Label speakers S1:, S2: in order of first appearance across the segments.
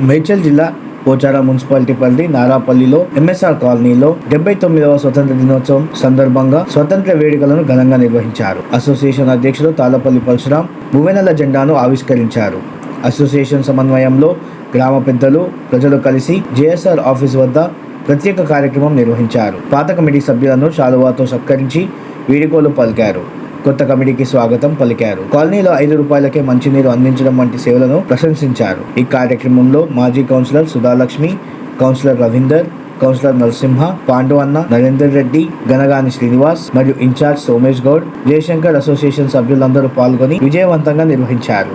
S1: మేడ్చల్ జిల్లా పోచారం మున్సిపాలిటీ పరిధి నారాపల్లిలో ఎంఎస్ఆర్ కాలనీలో డెబ్బై తొమ్మిదవ స్వతంత్ర దినోత్సవం సందర్భంగా స్వతంత్ర వేడుకలను ఘనంగా నిర్వహించారు. అసోసియేషన్ అధ్యక్షులు తాళపల్లి పరశురాం భువెనల జెండాను ఆవిష్కరించారు. అసోసియేషన్ సమన్వయంలో గ్రామ పెద్దలు ప్రజలు కలిసి జేఎస్ఆర్ ఆఫీస్ వద్ద ప్రత్యేక కార్యక్రమం నిర్వహించారు. పాత కమిటీ సభ్యులను శాలువాతో సత్కరించి వీడుకోలు పలికారు. కొత్త కమిటీకి స్వాగతం పలికారు. కాలనీలో ఐదు రూపాయలకే మంచినీరు అందించడం వంటి సేవలను ప్రశంసించారు. ఈ కార్యక్రమంలో మాజీ councillor Sudhalakshmi councillor Ravinder councillor Narasimha Pandu అన్న నరేందర్ రెడ్డి గనగాని శ్రీనివాస్ మరియు in charge Somesh Goud Jayashankar association సభ్యులందరూ పాల్గొని విజయవంతంగా నిర్వహించారు.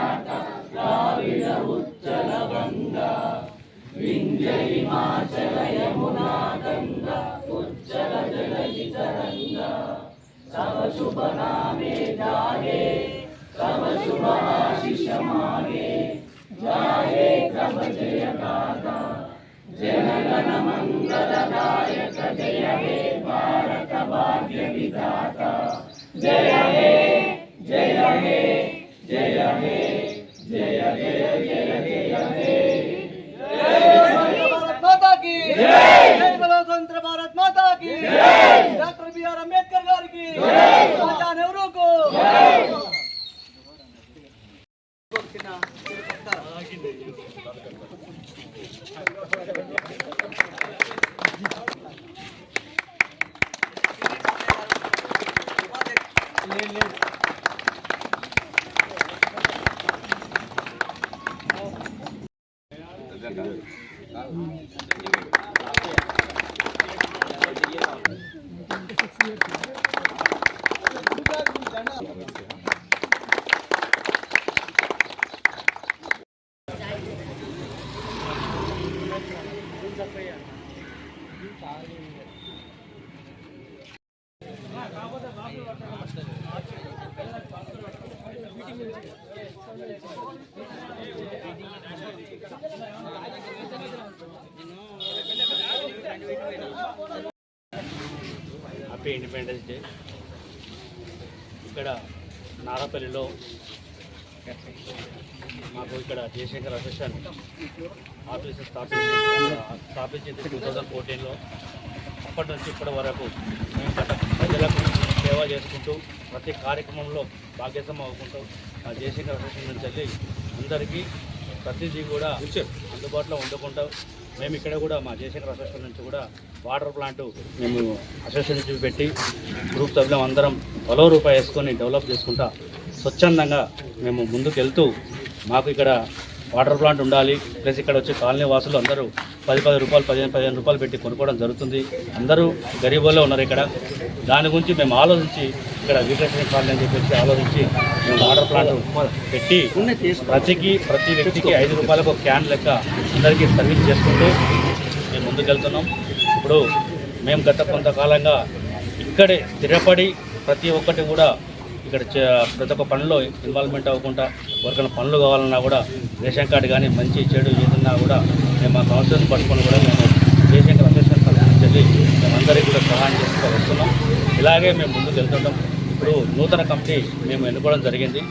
S2: వింధ్యమాచల యమునా గంగా ఉజ్జల
S1: జలజిత రంగా తవ శుభ నామే జాగే తవ శుభ ఆశిష మాగే జాగే క్రమ జయ కాక జయ
S2: बोलो स्वतंत्र भारत माता की डॉक्टर बी आर अंबेडकर गार की राजा नेहरू को।
S3: Happy independence day. ఇక్కడ నారాపల్లిలో మాకు ఇక్కడ జయశంకర్ అసోసియేషన్ ఆఫీస్ స్థాపించి స్థాపించింది టూ థౌజండ్ ఫోర్టీన్లో అప్పటి నుంచి ఇప్పటి వరకు మేము ప్రజలకు సేవ చేసుకుంటూ ప్రతి కార్యక్రమంలో భాగ్యసం అవ్వకుంటూ ఆ జయశంకర్ అసోసియేషన్ నుంచి వెళ్ళి అందరికీ ప్రతిదీ కూడా అందుబాటులో ఉండకుండా మేము ఇక్కడ కూడా మా జయశంకర్ అసోసియేషన్ నుంచి కూడా వాటర్ ప్లాంట్ మేము అసోసియేషన్ నుంచి పెట్టి గ్రూప్ సభ్యులం అందరం పొలవ రూపాయి వేసుకొని డెవలప్ చేసుకుంటా స్వచ్ఛందంగా మేము ముందుకు వెళ్తూ మాకు ఇక్కడ వాటర్ ప్లాంట్ ఉండాలి. ప్లస్ ఇక్కడ వచ్చే కాలనీ వాసులు అందరూ పది పది రూపాయలు పదిహేను పదిహేను రూపాయలు పెట్టి కొనుక్కోవడం జరుగుతుంది. అందరూ గరీబుల్లో ఉన్నారు ఇక్కడ. దాని గురించి మేము ఆలోచించి ఇక్కడ వికటేశ్వర కాలనీ అని చెప్పేసి ఆలోచించి మేము వాటర్ ప్లాంట్ పెట్టి ప్రతికి ప్రతి వ్యక్తికి ఐదు రూపాయలకు క్యాన్ లెక్క అందరికీ సర్వీస్ చేసుకుంటూ మేము ముందుకెళ్తున్నాం. ఇప్పుడు మేము గత కొంతకాలంగా ఇక్కడే స్థిరపడి ప్రతి ఒక్కటి కూడా ఇక్కడ చే- ప్రతి ఒక్క పనిలో ఇన్వాల్వ్మెంట్ అవ్వకుండా ఎవరికైనా పనులు కావాలన్నా కూడా రేషన్ కార్డు కానీ మంచి చెడు ఏదన్నా కూడా మేము మా కౌన్సిలర్ని పట్టుకొని కూడా మేము రేషన్ అసోసియేషన్ తరఫు చెప్పి మేమందరికీ కూడా సహాయం చేస్తూ వస్తున్నాం. ఇలాగే మేము ముందుకు వెళ్తుంటాం. ఇప్పుడు నూతన కమిటీ మేము ఎన్నుకోవడం జరిగింది.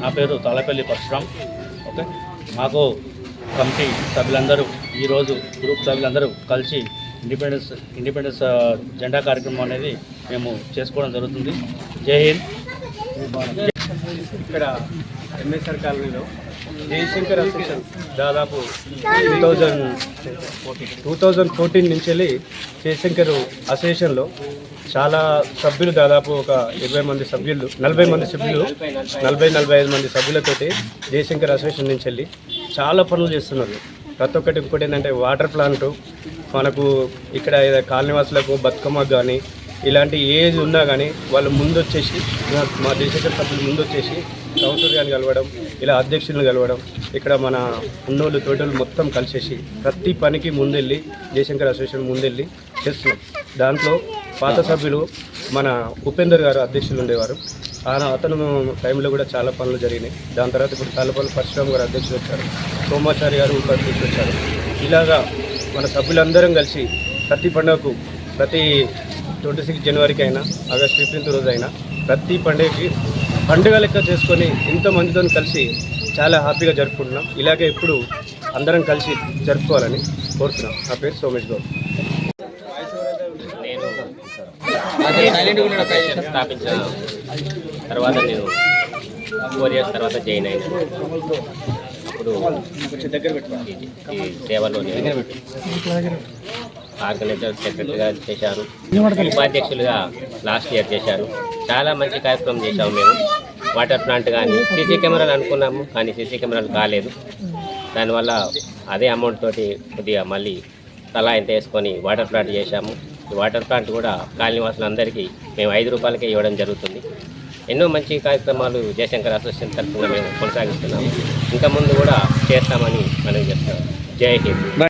S3: నా పేరు తాళపల్లి పరశురామ్ ఓకే? మాకు కమిటీ సభ్యులందరూ ఈరోజు గ్రూప్ సభ్యులందరూ కలిసి ఇండిపెండెన్స్ ఇండిపెండెన్స్ జెండా కార్యక్రమం అనేది మేము చేసుకోవడం జరుగుతుంది. జై హింద్.
S4: ఇక్కడ ఎంఎస్ఆర్ కాలనీలో జయశంకర్ అసోసియేషన్ దాదాపు two thousand two thousand fourteen నుంచి వెళ్ళి జయశంకర్ అసోసియేషన్లో చాలా సభ్యులు దాదాపు ఒక ఇరవై మంది సభ్యులు నలభై మంది సభ్యులు నలభై నలభై ఐదు మంది సభ్యులతోటి జయశంకర్ అసోసియేషన్ నుంచి వెళ్ళి చాలా పనులు చేస్తున్నారు. ప్రతి ఒక్కటి ఇంకోటి ఏంటంటే వాటర్ ప్లాంట్ మనకు ఇక్కడ కాలనీవాసులకు బతుకమ్మకు కానీ ఇలాంటి ఏజ్ ఉన్నా కానీ వాళ్ళు ముందు వచ్చేసి మా దేశ సభ్యులు ముందు వచ్చేసి కౌన్సిల్ గారిని కలవడం ఇలా అధ్యక్షులను కలవడం ఇక్కడ మన ఉన్నోళ్ళు తోటలు మొత్తం కలిసేసి ప్రతి పనికి ముందెళ్ళి జయశంకర్ అసోసియేషన్ ముందెళ్ళి చేస్తున్నాం. దాంట్లో పాత సభ్యులు మన ఉపేందర్ గారు అధ్యక్షులు ఉండేవారు. ఆయన అతను టైంలో కూడా చాలా పనులు జరిగినాయి. దాని తర్వాత ఇప్పుడు తాళ్ళపల్లి పరశురామ్ గారు అధ్యక్షులు వచ్చారు. సోమాచారి గారు ఉపాధ్యక్షులు వచ్చారు. ఇలాగా మన సభ్యులందరం కలిసి ప్రతి పండుగకు ప్రతి ట్వంటీ సిక్స్ జనవరికి అయినా ఆగస్ట్ ఫిఫ్టీన్త్ రోజు అయినా ప్రతి పండుగకి పండుగ లెక్క చేసుకొని ఇంతమందితో కలిసి చాలా హ్యాపీగా జరుపుకుంటున్నాం. ఇలాగే ఇప్పుడు అందరం కలిసి జరుపుకోవాలని కోరుతున్నాం. నా పేరు సోమేష్ గౌడ్.
S5: నేను అసోసియేషన్ తర్వాత నేను ఫోర్ ఇయర్స్ తర్వాత జాయిన్ అయినాను అప్పుడు సేవలో నేను ఆర్గనైజర్ సెక్రటరీగా చేశాను ఉపాధ్యక్షులుగా లాస్ట్ ఇయర్ చేశాను చాలా మంచి కార్యక్రమం చేశాము మేము. వాటర్ ప్లాంట్ కానీ సీసీ కెమెరాలు అనుకున్నాము కానీ సీసీ కెమెరాలు కాలేదు. దానివల్ల అదే అమౌంట్ తోటి కొద్దిగా మళ్ళీ తలా ఇంత వేసుకొని వాటర్ ప్లాంట్ చేశాము. ఈ వాటర్ ప్లాంట్ కూడా కాలనీవాసులందరికీ మేము ఐదు రూపాయలకే ఇవ్వడం జరుగుతుంది. ఎన్నో మంచి కార్యక్రమాలు జయశంకర్ అసోసియేషన్ తరఫున మేము కొనసాగిస్తున్నాము. ఇంకా ముందు కూడా చేస్తామని మనం చెప్తాం జై హింద్.